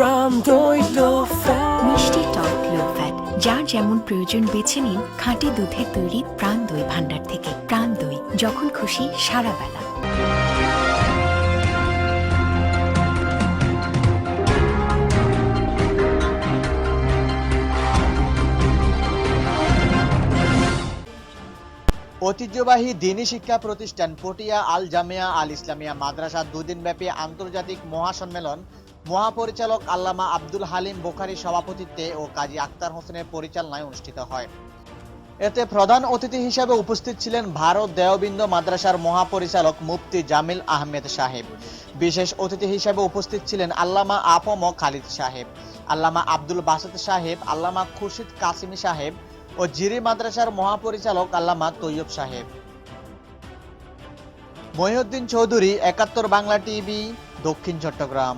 প্রাণ দই low fat. মিষ্টি টক লো ফ্যাট যার যেমন প্রয়োজন বেছে নিন খাঁটি দুধের তৈরি প্রাণ দই ভান্ডার থেকে। প্রাণ দই যখন খুশি সারা বেলা। ঐতিহ্যবাহী দিনী শিক্ষা প্রতিষ্ঠান পটিয়া আল জামিয়া আল ইসলামিয়া মাদ্রাসা দুদিনব্যাপী আন্তর্জাতিক মহাসম্মেলন মহাপরিচালক আল্লামা আব্দুল হালিম বোখারির সভাপতিত্বে ও কাজী আক্তার হোসেনের পরিচালনায় অনুষ্ঠিত হয়। এতে প্রধান অতিথি হিসেবে উপস্থিত ছিলেন ভারত দেওবিন্দ মাদ্রাসার মহাপরিচালক মুফতি জামিল আহমেদ সাহেব। বিশেষ অতিথি হিসেবে উপস্থিত ছিলেন আল্লামা আপম খালিদ সাহেব, আল্লামা আব্দুল বাসেদ সাহেব, আল্লামা খুরশিদ কাসিমি সাহেব ও জিরি মাদ্রাসার মহাপরিচালক আল্লামা তৈয়ব সাহেব। মহিউদ্দিন চৌধুরী, একাত্তর বাংলা টিভি, দক্ষিণ চট্টগ্রাম।